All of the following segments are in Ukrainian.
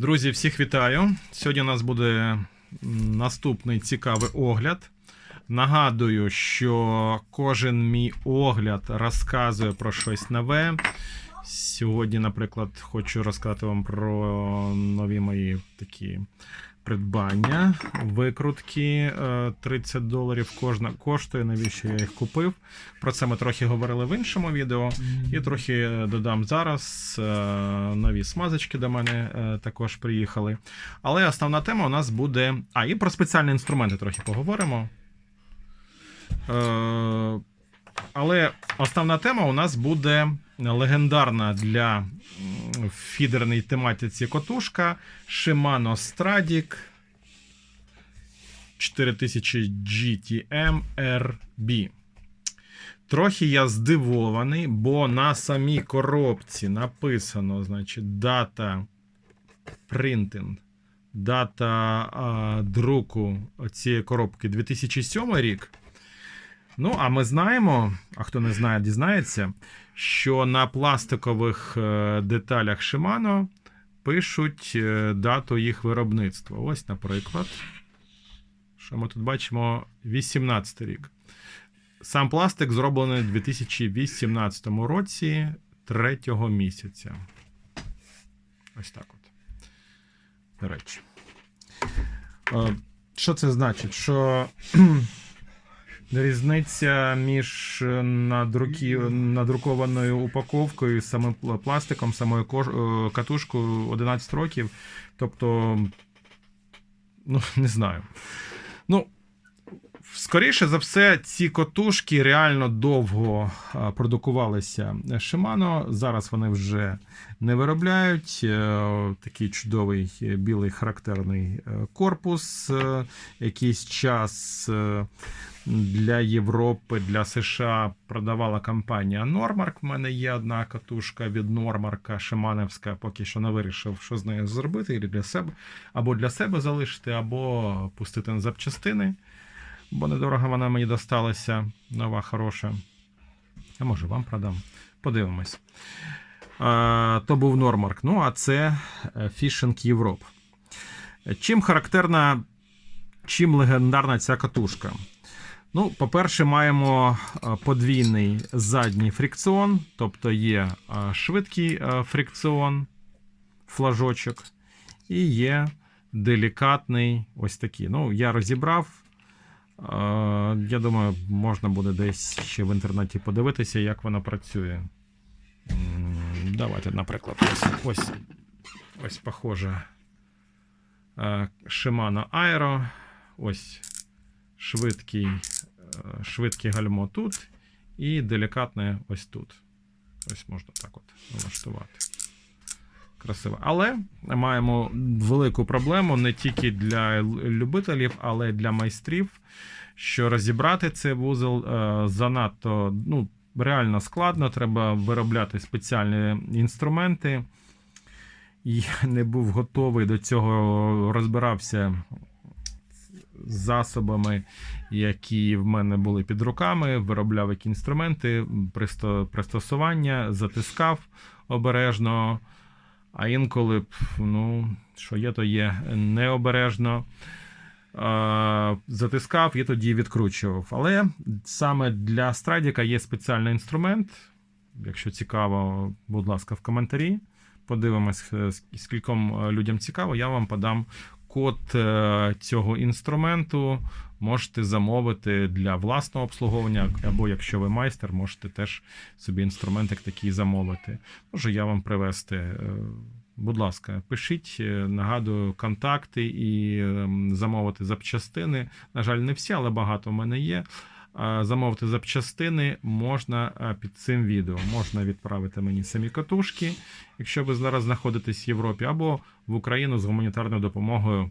Друзі, всіх вітаю. Сьогодні у нас буде наступний цікавий огляд. Нагадую, що кожен мій огляд розказує про щось нове. Сьогодні, наприклад, хочу розказати вам про нові мої такі придбання. Викрутки е, 30 доларів кожна коштує. Навіщо я їх купив? Про це ми трохи говорили в іншому відео. І трохи додам зараз. е, Нові смазочки до мене е, також приїхали. Але основна тема у нас буде. А, і про спеціальні інструменти трохи поговоримо. Е, Але основна тема у нас буде легендарна для в фідерній тематиці котушка Shimano Stradic 4000 GTM RB. Трохи я здивований, бо на самій коробці написано, значить, дата принтинг, дата а, друку цієї коробки 2007 рік. Ну, а ми знаємо, а хто не знає, дізнається, що на пластикових е, деталях Shimano пишуть е, дату їх виробництва. Ось, наприклад, що ми тут бачимо 18 рік. Сам пластик зроблений у 2018 році 3 місяця. Ось так от. До речі. Е, Що це значить? Що різниця між е, надруки... надрукованою упаковкою, самим пластиком, самою е, катушкою 11 років. Тобто, ну, не знаю. Ну, Скоріше за все, ці котушки реально довго продукувалися Shimano. Зараз вони вже не виробляють. Е, Такий чудовий е, білий характерний е, корпус. Е, Якийсь час е, для Європи, для США продавала компанія Normark. В мене є одна катушка від Нормарка Шиманевська. Поки що не вирішив, що з нею зробити, для себе або для себе залишити, або пустити на запчастини бо недорого вона мені досталася. Нова, хороша. А може вам продам. Подивимось. То був Нормарк. Ну, а це Fishing Europe. Чим характерна, чим легендарна ця катушка? Ну, по-перше, маємо подвійний задній фрикціон, тобто є швидкий а, фрикціон, флажочок, і є делікатний ось такий. Ну, я розібрав. Е, Я думаю, можна буде десь ще в інтернеті подивитися, як вона працює. Давайте, наприклад, ось ось, ось похоже. Е, Shimano Aero. Ось швидкий, е, швидкий гальмо тут і делікатне ось тут. Ось можна так от налаштувати. Красиво. Але маємо велику проблему не тільки для любителів, але й для майстрів. Що розібрати цей вузол е, занадто ну, реально складно. Треба виробляти спеціальні інструменти. Я не був готовий до цього, розбирався з засобами, які в мене були під руками, виробляв які інструменти, присто- пристосування, затискав обережно. А інколи, ну, що є, то є необережно. Е, Затискав і тоді відкручував. Але саме для страдіка є спеціальний інструмент. Якщо цікаво, будь ласка, в коментарі. Подивимось, е, скільком е, людям цікаво, я вам подам код е, цього інструменту. Можете замовити для власного обслуговування, або якщо ви майстер, можете теж собі інструментик такий замовити. Можу я вам привезти. Е, Будь ласка, пишіть, е, нагадую, контакти і ем, замовити запчастини. На жаль, не всі, але багато в мене є. Замовити запчастини можна е, під цим відео. Можна відправити мені самі катушки, якщо ви зараз знаходитесь в Європі, або в Україну з гуманітарною допомогою. Е,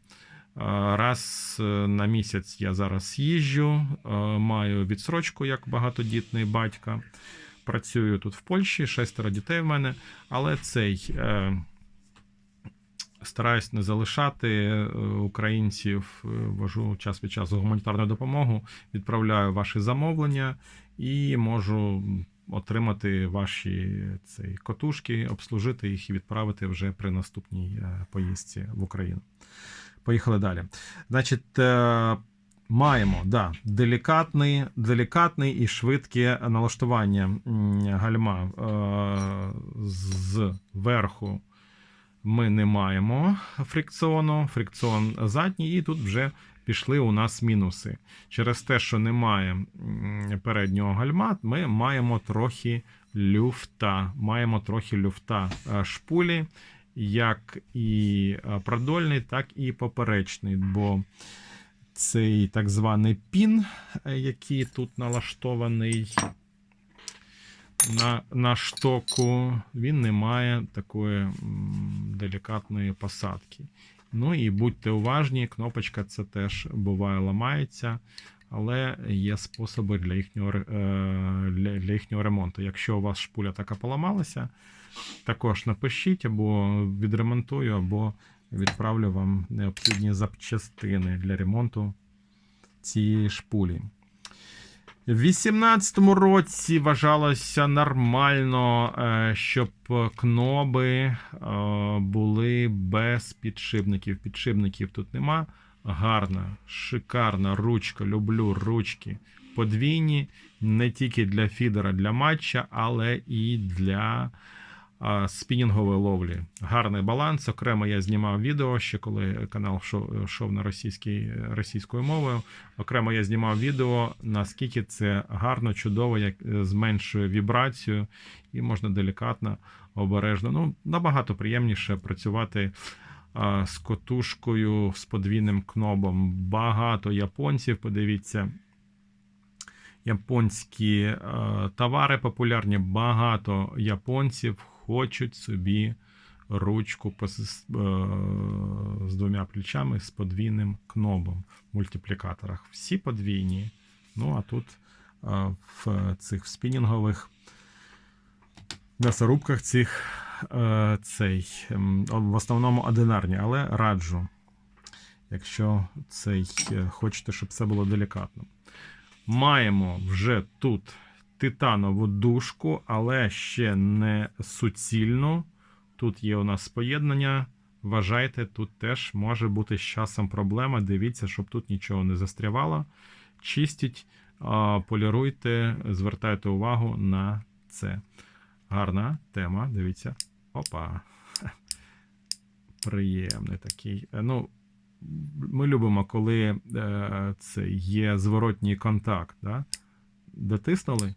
Раз е, на місяць я зараз їжджу, е, маю відсрочку як багатодітний батько. Працюю тут в Польщі, шестеро дітей в мене, але цей. Стараюсь не залишати е, українців, е, вожу час від часу гуманітарну допомогу, відправляю ваші замовлення і можу отримати ваші цей, котушки, обслужити їх і відправити вже при наступній е, поїздці в Україну. Поїхали далі. Значить, маємо да, делікатний, делікатний і швидке налаштування гальма з верху. Ми не маємо фрикціону, фрикціон задній, і тут вже пішли у нас мінуси. Через те, що немає переднього гальма, ми маємо трохи люфта. Маємо трохи люфта е, шпулі, як і е, продольний, так і поперечний. Бо цей так званий пін, е, який тут налаштований на, на штоку, він не має такої делікатної посадки. Ну і будьте уважні, кнопочка це теж буває ламається, але є способи для їхнього, е, для, для їхнього ремонту. Якщо у вас шпуля така поламалася, також напишіть або відремонтую, або відправлю вам необхідні запчастини для ремонту цієї шпулі. В 18-му році вважалося нормально, е, щоб кноби е, були без підшипників. Підшипників тут нема. Гарна, шикарна ручка. Люблю ручки подвійні, не тільки для фідера, для матча, але і для спінінгової ловлі. Гарний баланс. Окремо я знімав відео ще коли канал йшов, на російській, російською мовою. Окремо я знімав відео, наскільки це гарно, чудово, як е, зменшує вібрацію, і можна делікатно, обережно. Ну, набагато приємніше працювати з котушкою з подвійним кнобом. Багато японців, подивіться. Японські е, товари популярні, багато японців хочуть собі ручку е, з двома плечами з подвійним кнобом в мультиплікаторах. Всі подвійні. Ну а тут е, в цих спінінгових м'ясорубках цих е, цей ем, в основному одинарні, але раджу, якщо цей хочете, щоб все було делікатно. Маємо вже тут титанову дужку, але ще не суцільну. Тут є у нас поєднання. Вважайте, тут теж може бути з часом проблема. Дивіться, щоб тут нічого не застрявало. Чистіть, поліруйте, звертайте увагу на це. Гарна тема. Дивіться. Опа. Приємний такий. Е, Ну, ми любимо, коли е, це є зворотній контакт. Да? Дотиснули,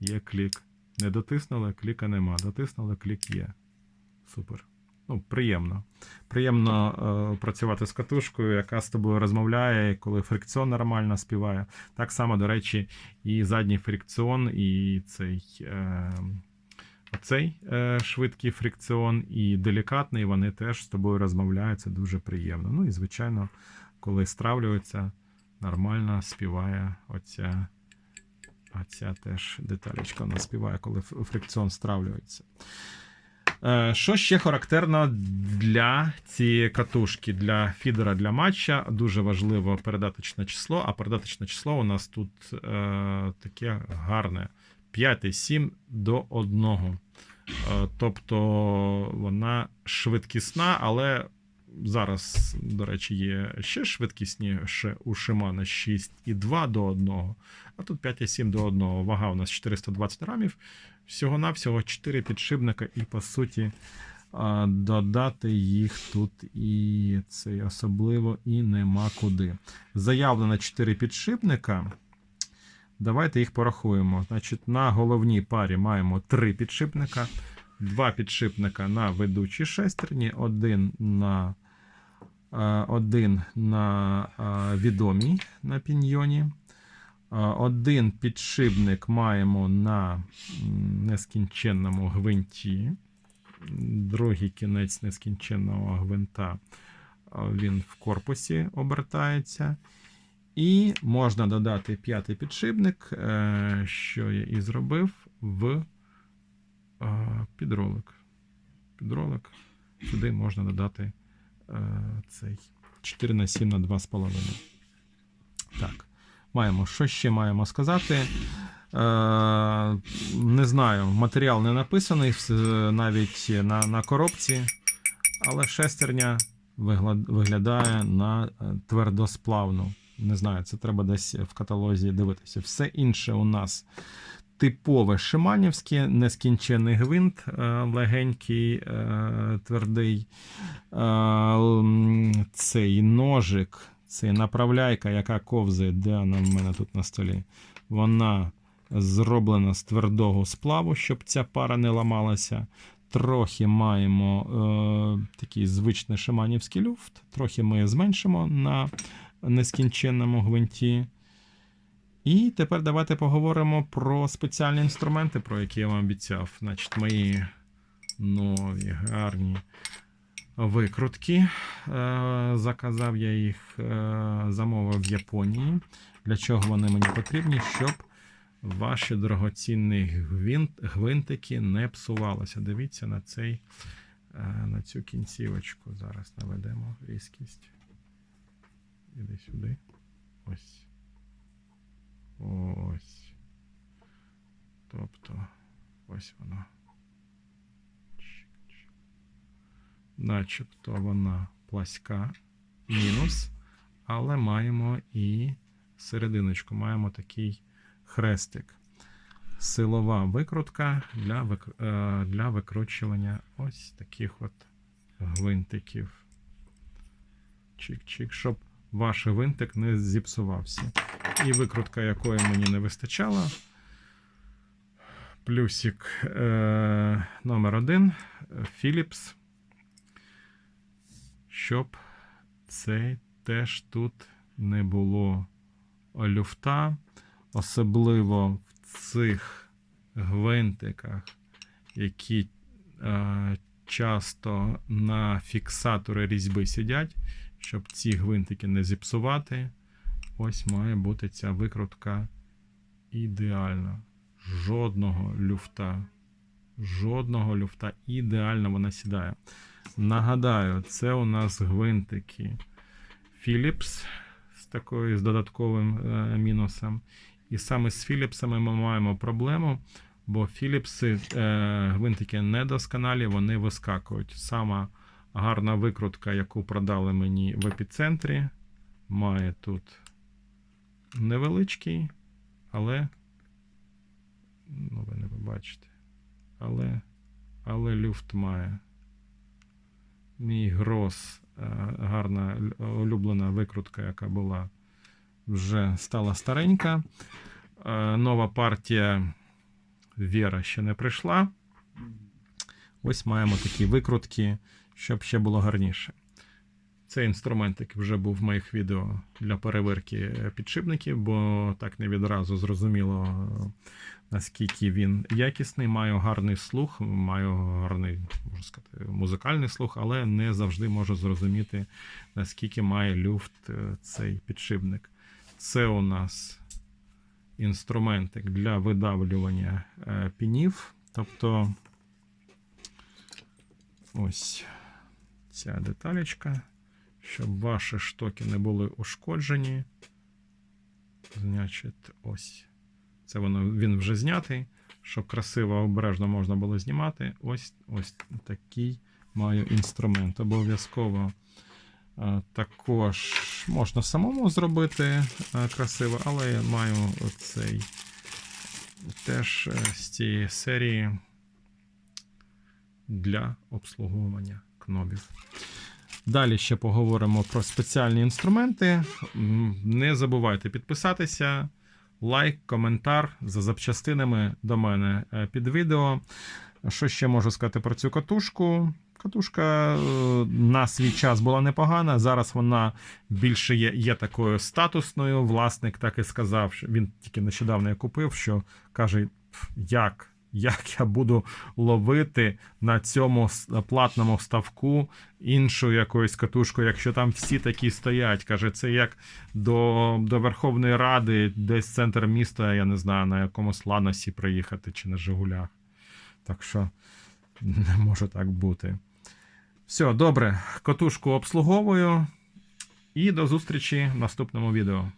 є клік. Не дотиснули, кліка нема. Дотиснули, клік є. Супер. Ну, приємно. Приємно е, працювати з катушкою, яка з тобою розмовляє, коли фрикціон нормально співає. Так само, до речі, і задній фрикціон, і цей. Е, Оцей е, швидкий фрикціон і делікатний, вони теж з тобою розмовляють, це дуже приємно. Ну і, звичайно, коли стравлюються, нормально співає оця, оця теж деталечка вона співає, коли фрикціон стравлюється. Е, Що ще характерно для цієї катушки, для фідера, для матча, дуже важливо передаточне число, а передаточне число у нас тут е, таке гарне. 5,7 до 1. Е, Тобто вона швидкісна, але зараз, до речі, є ще швидкісніше у Shimano 6,2 до 1. А тут 5,7 до 1. Вага у нас 420 грамів. Всього-навсього 4 підшипника, і по суті. Додати їх тут і це особливо і нема куди. Заявлено 4 підшипника. Давайте їх порахуємо. Значить, на головній парі маємо три підшипника, два підшипника на ведучій шестерні, один на, один на відомій на піньйоні. Один підшипник маємо на нескінченному гвинті. Другий кінець нескінченного гвинта він в корпусі обертається. І можна додати п'ятий підшипник, е, що я і зробив в підролик. Підролик. Сюди можна додати цей 4 на 7 на 2,5. Так. Маємо, що ще маємо сказати? не знаю, матеріал не написаний навіть на, на коробці, але шестерня виглядає на е, твердосплавну. Не знаю, це треба десь в каталозі дивитися. Все інше у нас типове шиманівське, нескінчений гвинт, е, легенький, е, твердий. Е, Цей ножик, цей направляйка, яка ковзає, де вона в мене тут на столі. Вона зроблена з твердого сплаву, щоб ця пара не ламалася. Трохи маємо е, такий звичний шиманівський люфт, трохи ми зменшимо на нескінченному гвинті. І тепер давайте поговоримо про спеціальні інструменти, про які я вам обіцяв. Значить, мої нові гарні викрутки. Е, заказав я їх, е, замовив в Японії. Для чого вони мені потрібні? Щоб ваші дорогоцінні гвинт, гвинтики не псувалися. Дивіться на цей, е, на цю кінцівочку. Зараз наведемо різкість. Іди сюди. Ось. Ось. Тобто, ось воно. Начебто вона пласка, мінус, але маємо і серединочку, маємо такий хрестик. Силова викрутка для, вик... е, для викручування ось таких от гвинтиків. Чик-чик, щоб ваш гвинтик не зіпсувався. І викрутка, якої мені не вистачало. Плюсик е, номер один Philips. Щоб цей теж тут не було люфта. Особливо в цих гвинтиках, які е, часто на фіксатори різьби сидять, щоб ці гвинтики не зіпсувати. Ось має бути ця викрутка ідеальна. Жодного люфта. Жодного люфта. Ідеально вона сідає. Нагадаю, це у нас гвинтики Philips з такою з додатковим е, мінусом. І саме з Філіпсами ми маємо проблему, бо Філіпси е, гвинтики недосконалі, вони вискакують. Сама гарна викрутка, яку продали мені в епіцентрі, має тут невеличкий, але. Ну, ви не побачите. Але, але люфт має. Мій гроз, е, гарна улюблена викрутка, яка була вже стала старенька. Е, Нова партія Віра ще не прийшла. Ось маємо такі викрутки, щоб ще було гарніше. Цей інструментик вже був в моїх відео для перевірки підшипників, бо так не відразу зрозуміло, наскільки він якісний. Маю гарний слух, маю гарний, можна сказати, музикальний слух, але не завжди можу зрозуміти, наскільки має люфт е, цей підшипник. Це у нас інструментик для видавлювання е, пінів. Тобто ось ця деталечка, щоб ваші штоки не були ушкоджені. Значить, ось. Це воно, він вже знятий. Щоб красиво, обережно можна було знімати. Ось ось такий маю інструмент. Обов'язково а, також можна самому зробити а, красиво, але я маю оцей теж е, з цієї серії для обслуговування кнобів. Далі ще поговоримо про спеціальні інструменти. Не забувайте підписатися, лайк, коментар за запчастинами до мене е, під відео. Що ще можу сказати про цю катушку? Катушка е, на свій час була непогана. Зараз вона більше є, є такою статусною. Власник так і сказав, що він тільки нещодавно я купив, що каже, як? Як я буду ловити на цьому платному ставку іншу якоюсь катушку, якщо там всі такі стоять. Каже, це як до, до Верховної Ради, десь центр міста, я не знаю, на якомусь ланосі приїхати чи на Жигулях. Так що не може так бути. Все, добре, катушку обслуговую. І до зустрічі в наступному відео.